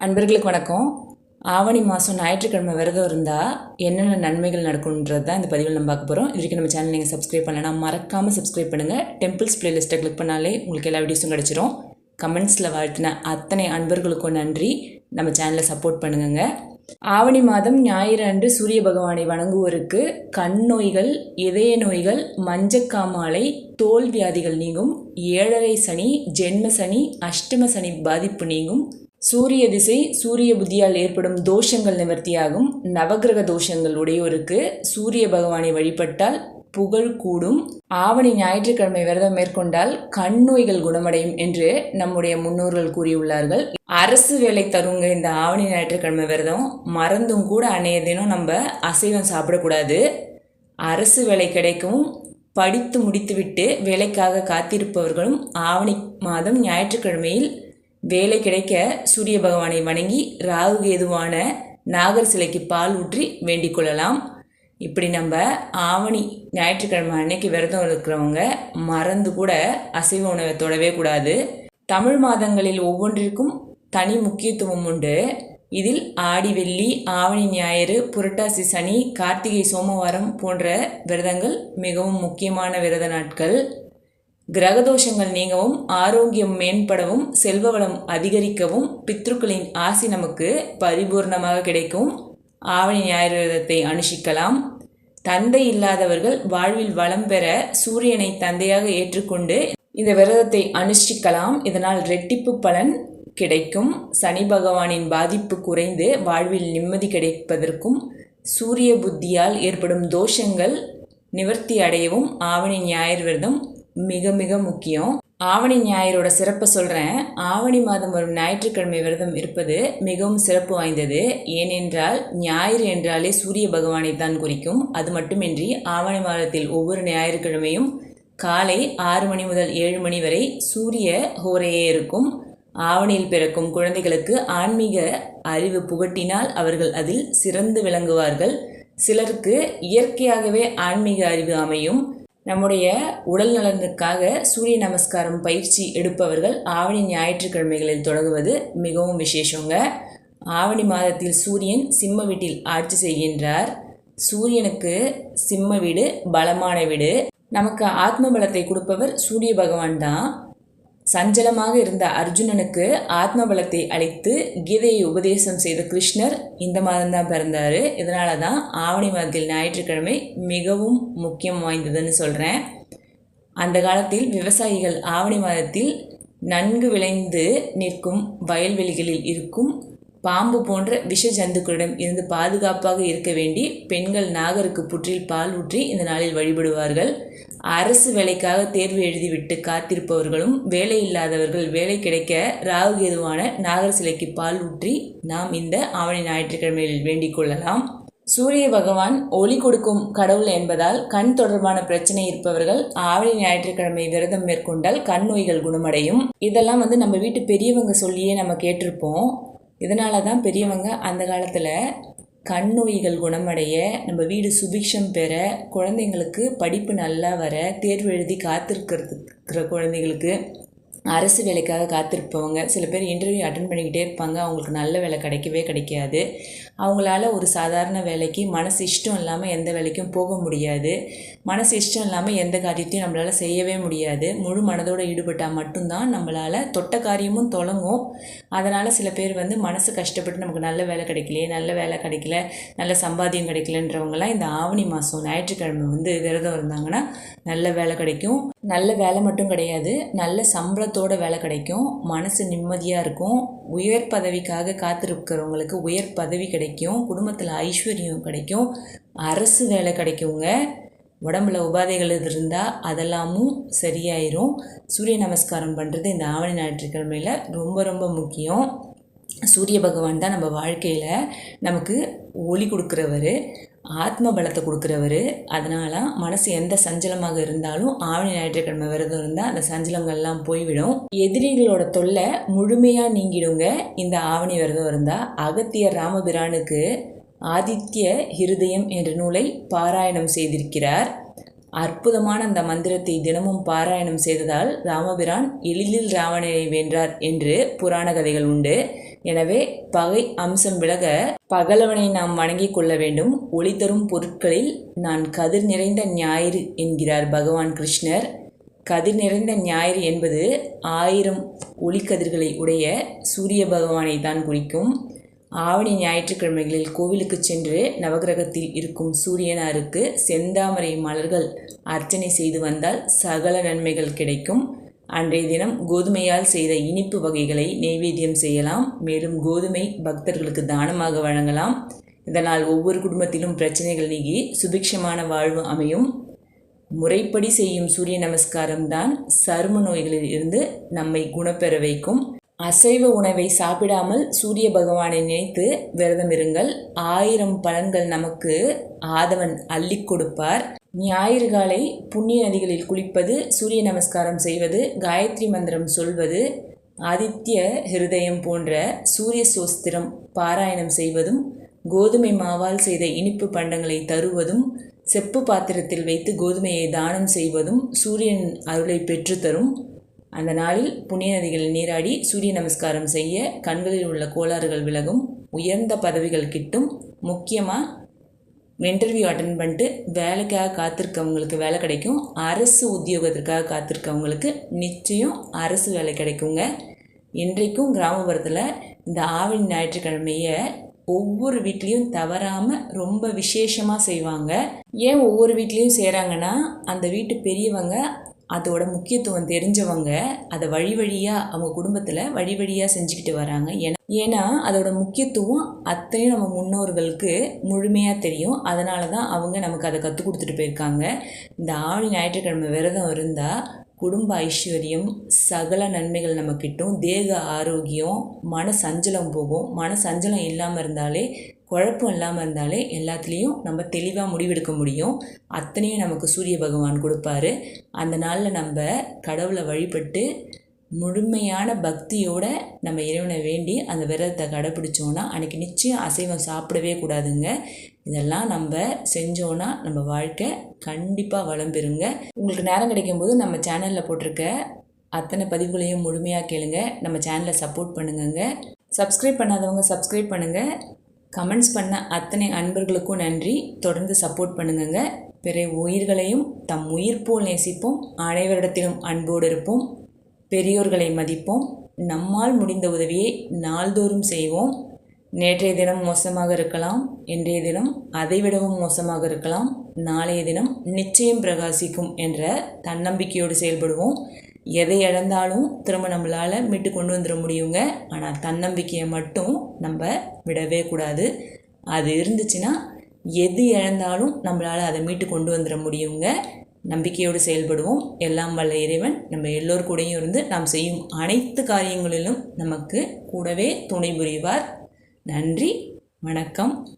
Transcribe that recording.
அன்பர்களுக்கு வணக்கம். ஆவணி மாதம் ஞாயிற்றுக்கிழமை விரதம் இருந்தால் என்னென்ன நன்மைகள் நடக்கும்ன்றது தான் இந்த பதிவில் நம்ம பார்க்க போகிறோம் இது வரைக்கும் நம்ம சேனல் நீங்கள் சப்ஸ்கிரைப் பண்ணலைன்னா மறக்காமல் சப்ஸ்கிரைப் பண்ணுங்கள் டெம்பிள்ஸ் பிளேலிஸ்ட்டை கிளிக் பண்ணாலே உங்களுக்கு எல்லா வீடியோஸும் கிடச்சிரும். கமெண்ட்ஸில் வாழ்த்தின அத்தனை அன்பர்களுக்கும் நன்றி. நம்ம சேனலை சப்போர்ட் பண்ணுங்கங்க. ஆவணி மாதம் ஞாயிறு அன்று சூரிய பகவானை வணங்குவோருக்கு கண் நோய்கள் இதய நோய்கள் மஞ்சக்காமாலை தோல் வியாதிகள் நீங்கும். ஏழரை சனி ஜென்ம சனி அஷ்டம சனி பாதிப்பு நீங்கும். சூரிய திசை சூரிய புத்தியால் ஏற்படும் தோஷங்கள் நிவர்த்தியாகும். நவக்கிரக தோஷங்கள் உடையோருக்கு சூரிய பகவானை வழிபட்டால் புகழ் கூடும். ஆவணி ஞாயிற்றுக்கிழமை விரதம் மேற்கொண்டால் கண் நோய்கள் குணமடையும் என்று நம்முடைய முன்னோர்கள் கூறியுள்ளார்கள். அரசு வேலை தருங்க இந்த ஆவணி ஞாயிற்றுக்கிழமை விரதம். மறந்தும் கூட அன்னைய தினம் நம்ம அசைவம் சாப்பிடக்கூடாது. அரசு வேலை கிடைக்கும் படித்து முடித்துவிட்டு வேலைக்காக காத்திருப்பவர்களும் ஆவணி மாதம் ஞாயிற்றுக்கிழமையில் வேலை கிடைக்க சூரிய பகவானை வணங்கி ராகு கேதுவான நாகர் சிலைக்கு பால் ஊற்றி வேண்டிக் கொள்ளலாம். இப்படி நம்ம ஆவணி ஞாயிற்றுக்கிழமை அன்னைக்கு விரதம் இருக்கிறவங்க மறந்து கூட அசைவ உணவை தொடவே கூடாது. தமிழ் மாதங்களில் ஒவ்வொன்றிற்கும் தனி முக்கியத்துவம் உண்டு. இதில் ஆடி வெள்ளி ஆவணி ஞாயிறு புரட்டாசி சனி கார்த்திகை சோமவாரம் போன்ற விரதங்கள் மிகவும் முக்கியமான விரத நாட்கள். கிரகதோஷங்கள் நீங்கவும் ஆரோக்கியம் மேம்படவும் செல்வ வளம் அதிகரிக்கவும் பித்ருக்களின் ஆசி நமக்கு பரிபூர்ணமாக கிடைக்கும். ஆவணி ஞாயிறு விரதத்தை அனுஷ்டிக்கலாம் தந்தை இல்லாதவர்கள் வாழ்வில் வளம் பெற சூரியனை தந்தையாக ஏற்றுக்கொண்டு இந்த விரதத்தை அனுஷ்டிக்கலாம். இதனால் ரெட்டிப்பு பலன் கிடைக்கும். சனி பகவானின் பாதிப்பு குறைந்து வாழ்வில் நிம்மதி கிடைப்பதற்கும் சூரிய புத்தியால் ஏற்படும் தோஷங்கள் நிவர்த்தி அடையவும் ஆவணி ஞாயிறு விரதம் மிக மிக முக்கியம். ஆவணி ஞாயிறோட சிறப்பை சொல்கிறேன் ஆவணி மாதம் வரும் ஞாயிற்றுக்கிழமை விரதம் இருப்பது மிகவும் சிறப்பு வாய்ந்தது. ஏனென்றால் ஞாயிறு என்றாலே சூரிய பகவானை தான் குறிக்கும். அது மட்டுமின்றி ஆவணி மாதத்தில் ஒவ்வொரு ஞாயிற்றுக்கிழமையும் காலை ஆறு மணி முதல் ஏழு மணி வரை சூரிய ஹோரையே இருக்கும். ஆவணியில் பிறக்கும் குழந்தைகளுக்கு ஆன்மீக அறிவு புகட்டினால் அவர்கள் அதில் சிறந்து விளங்குவார்கள். சிலருக்கு இயற்கையாகவே ஆன்மீக அறிவு அமையும். நம்முடைய உடல் நலனுக்காக சூரிய நமஸ்காரம் பயிற்சி எடுப்பவர்கள் ஆவணி ஞாயிற்றுக்கிழமைகளில் தொடங்குவது மிகவும் விசேஷங்க. ஆவணி மாதத்தில் சூரியன் சிம்ம வீட்டில் ஆட்சி செய்கின்றார். சூரியனுக்கு சிம்ம வீடு பலமான வீடு. நமக்கு ஆத்ம பலத்தை கொடுப்பவர் சூரிய பகவான் தான். சஞ்சலமாக இருந்த அர்ஜுனனுக்கு ஆத்ம பலத்தை அளித்து கீதையை உபதேசம் செய்த கிருஷ்ணர் இந்த மாதம்தான் பிறந்தார். இதனால தான் ஆவணி மாதத்தில் ஞாயிற்றுக்கிழமை மிகவும் முக்கியம் வாய்ந்ததுன்னு சொல்கிறேன் அந்த காலத்தில் விவசாயிகள் ஆவணி மாதத்தில் நன்கு விளைந்து நிற்கும் வயல்வெளிகளில் இருக்கும் பாம்பு போன்ற விஷ ஜந்துக்களிடம் இருந்து பாதுகாப்பாக இருக்க வேண்டி பெண்கள் நாகருக்கு புற்றில் பால் ஊற்றி இந்த நாளில் வழிபடுவார்கள். அரசு வேலைக்காக தேர்வு எழுதிவிட்டு காத்திருப்பவர்களும் வேலை இல்லாதவர்கள் வேலை கிடைக்க ராகு கேதுவான நாகர் சிலைக்கு பால் ஊற்றி நாம் இந்த ஆவணி ஞாயிற்றுக்கிழமையில் வேண்டிக் கொள்ளலாம். சூரிய பகவான் ஒளி கொடுக்கும் கடவுள் என்பதால் கண் தொடர்பான பிரச்சனை இருப்பவர்கள் ஆவணி ஞாயிற்றுக்கிழமை விரதம் மேற்கொண்டால் கண் நோய்கள் குணமடையும். இதெல்லாம் வந்து நம்ம வீட்டு பெரியவங்க சொல்லியே நம்ம கேட்டிருப்போம். இதனால தான் பெரியவங்க அந்த காலத்தில் கண் நோய்கள் குணமடைய நம்ம வீடு சுபிக்ஷம் பெற குழந்தைங்களுக்கு படிப்பு நல்லா வர தேர்வு எழுதி காத்திருக்கிறதுக்கிற குழந்தைங்களுக்கு அரசு வேலைக்காக காத்திருப்பவங்க. சில பேர் இன்டர்வியூ அட்டன் பண்ணிக்கிட்டே இருப்பாங்க. அவங்களுக்கு நல்ல வேலை கிடைக்கவே கிடைக்காது. அவங்களால ஒரு சாதாரண வேலைக்கு மனசு இஷ்டம் இல்லாமல் எந்த வேலைக்கும் போக முடியாது. மனசு இஷ்டம் இல்லாமல் எந்த காரியத்தையும் நம்மளால் செய்யவே முடியாது. முழு மனதோடு ஈடுபட்டால் மட்டும்தான் நம்மளால் தொட்ட காரியமும் தொடங்கும். அதனால் சில பேர் வந்து மனசு கஷ்டப்பட்டு நமக்கு நல்ல வேலை கிடைக்கலையே நல்ல வேலை கிடைக்கல நல்ல சம்பாத்தியம் கிடைக்கலன்றவங்களாம் இந்த ஆவணி மாதம் ஞாயிற்றுக்கிழமை வந்து விரதம் இருந்தாங்கன்னா நல்ல வேலை கிடைக்கும். நல்ல வேலை மட்டும் கிடையாது. நல்ல சம்பளத்தோட வேலை கிடைக்கும். மனசு நிம்மதியாக இருக்கும். உயர் பதவிக்காக காத்திருக்கிறவங்களுக்கு உயர் பதவி கிடைக்கும். குடும்பத்தில் ஐஸ்வர்யம் கிடைக்கும். அரசு வேலை கிடைக்குங்க. உடம்புல உபாதைகள் இருந்தால் அதெல்லாமும் சரியாயிரும். சூரிய நமஸ்காரம் பண்ணுறது இந்த ஆவணி ஞாயிற்றுக்கிழமையில் ரொம்ப ரொம்ப முக்கியம். சூரிய பகவான் தான் நம்ம வாழ்க்கையில் நமக்கு ஒளி கொடுக்குறவர். ஆத்ம பலத்தை கொடுக்குறவர். அதனால் மனசு எந்த சஞ்சலமாக இருந்தாலும் ஆவணி ஞாயிற்றுக்கிழமை விரதம் இருந்தால் அந்த சஞ்சலங்கள்லாம் போய்விடும். எதிரிகளோட தொல்லை முழுமையாக நீங்கிடுங்க. இந்த ஆவணி விரதம் இருந்தால் அகத்தியர் ராமபிரானுக்கு ஆதித்ய ஹிருதயம் என்ற நூலை பாராயணம் செய்திருக்கிறார். அற்புதமான அந்த மந்திரத்தை தினமும் பாராயணம் செய்ததால் ராமபிரான் எளிதில் ராவணனை வென்றார் என்று புராண கதைகள் உண்டு. எனவே பகை அம்சம் விலக பகலவனை நாம் வணங்கிக் கொள்ள வேண்டும். ஒளி தரும் பொருட்களில் நான் கதிர் நிறைந்த ஞாயிறு என்கிறார் பகவான் கிருஷ்ணர். கதிர் நிறைந்த ஞாயிறு என்பது ஆயிரம் ஒளிக்கதிர்களை உடைய சூரிய பகவானை தான் குறிக்கும். ஆவணி ஞாயிற்றுக்கிழமைகளில் கோவிலுக்கு சென்று நவகிரகத்தில் இருக்கும் சூரியனாருக்கு செந்தாமரை மலர்கள் அர்ச்சனை செய்து வந்தால் சகல நன்மைகள் கிடைக்கும். அன்றைய தினம் கோதுமையால் செய்த இனிப்பு வகைகளை நெய்வேத்தியம் செய்யலாம். மேலும் கோதுமை பக்தர்களுக்கு தானமாக வழங்கலாம். இதனால் ஒவ்வொரு குடும்பத்திலும் பிரச்சனைகள் நீங்கி சுபிக்ஷமான வாழ்வு அமையும். முறைப்படி செய்யும் சூரிய நமஸ்காரம் தான் சரும நோய்களில் இருந்து நம்மை குணப்பெற வைக்கும். அசைவ உணவை சாப்பிடாமல் சூரிய பகவானை நினைத்து விரதம் இருங்கள். ஆயிரம் பலன்கள் நமக்கு ஆதவன் அள்ளி கொடுப்பார். ஞாயிறு காலை புண்ணிய நதிகளில் குளிப்பது சூரிய நமஸ்காரம் செய்வது காயத்ரி மந்திரம் சொல்வது ஆதித்ய ஹிருதயம் போன்ற சூரிய சோஸ்திரம் பாராயணம் செய்வதும் கோதுமை மாவால் செய்த இனிப்பு பண்டங்களை தருவதும் செப்பு பாத்திரத்தில் வைத்து கோதுமையை தானம் செய்வதும் சூரியன் அருளை பெற்றுத்தரும் அந்த நாளில் புண்ணிய நதிகளில் நீராடி சூரிய நமஸ்காரம் செய்ய கண்களில் உள்ள கோளாறுகள் விலகும் உயர்ந்த பதவிகள் கிட்டும். முக்கியமாக இன்டர்வியூ அட்டன் பண்ணிட்டு வேலைக்காக காத்திருக்கவங்களுக்கு வேலை கிடைக்கும். அரசு உத்தியோகத்திற்காக காத்திருக்கவங்களுக்கு நிச்சயம் அரசு வேலை கிடைக்குங்க. இன்றைக்கும் கிராமப்புறத்தில் இந்த ஆவணி ஞாயிற்றுக்கிழமையை ஒவ்வொரு வீட்லேயும் தவறாமல் ரொம்ப விசேஷமாக செய்வாங்க. ஏன் ஒவ்வொரு வீட்லேயும் செய்கிறாங்கன்னா அந்த வீட்டு பெரியவங்க அதோட முக்கியத்துவம் தெரிஞ்சவங்க அதை வழி வழியாக அவங்க குடும்பத்தில் வழி வழியாக செஞ்சுக்கிட்டு வராங்க. ஏன்னா ஏன்னா அதோட முக்கியத்துவம் அத்தனையும் நம்ம முன்னோர்களுக்கு முழுமையாக தெரியும். அதனால தான் அவங்க நமக்கு அதை கற்றுக் கொடுத்துட்டு போயிருக்காங்க. இந்த ஆழி ஞாயிற்றுக்கிழமை விரதம் இருந்தால் குடும்ப ஐஸ்வர்யம் சகல நன்மைகள் நம்ம கிட்டும் தேக ஆரோக்கியம் மன சஞ்சலம் போகும். மன சஞ்சலம் இல்லாமல் இருந்தாலே குழப்பம் இல்லாமல் இருந்தாலே எல்லாத்துலேயும் நம்ம தெளிவாக முடிவெடுக்க முடியும். அத்தனையும் நமக்கு சூரிய பகவான் கொடுப்பாரு. அந்த நாளில் நம்ம கடவுளை வழிபட்டு முழுமையான பக்தியோட நம்ம இறைவனை வேண்டி அந்த விரதத்தை கடைப்பிடிச்சோன்னா அன்றைக்கி நிச்சயம் அசைவம் சாப்பிடவே கூடாதுங்க. இதெல்லாம் நம்ம செஞ்சோன்னா நம்ம வாழ்க்கை கண்டிப்பாக வளம் பெறுங்க. உங்களுக்கு நேரம் கிடைக்கும்போது நம்ம சேனலில் போட்டிருக்க அத்தனை பதிவுகளையும் முழுமையாக கேளுங்க. நம்ம சேனலை சப்போர்ட் பண்ணுங்கங்க. சப்ஸ்கிரைப் பண்ணாதவங்க சப்ஸ்கிரைப் பண்ணுங்கள் கமெண்ட்ஸ் பண்ண அத்தனை அன்பர்களுக்கும் நன்றி. தொடர்ந்து சப்போர்ட் பண்ணுங்கங்க. பிற உயிர்களையும் தம் உயிர் போல் நேசிப்போம். அனைவரிடத்திலும் அன்போடு இருப்போம். பெரியோர்களை மதிப்போம். நம்மால் முடிந்த உதவியை நாள்தோறும் செய்வோம். நேற்றைய தினம் மோசமாக இருக்கலாம் இன்றைய தினம் அதைவிடவும் மோசமாக இருக்கலாம் நாளைய தினம் நிச்சயம் பிரகாசிக்கும் என்ற தன்னம்பிக்கையோடு செயல்படுவோம். எதை இழந்தாலும் திரும்ப நம்மளால் மீட்டு கொண்டு வந்துட முடியுங்க. ஆனால் தன்னம்பிக்கையை மட்டும் நம்ம விடவே கூடாது. அது இருந்துச்சுன்னா எது இழந்தாலும் நம்மளால் அதை மீட்டு கொண்டு வந்துட முடியுங்க. நம்பிக்கையோடு செயல்படுவோம். எல்லாம் வல்ல இறைவன் நம்ம எல்லோர் கூடயும் இருந்து நாம் செய்யும் அனைத்து காரியங்களிலும் நமக்கு கூடவே துணை புரிவார். நன்றி வணக்கம்.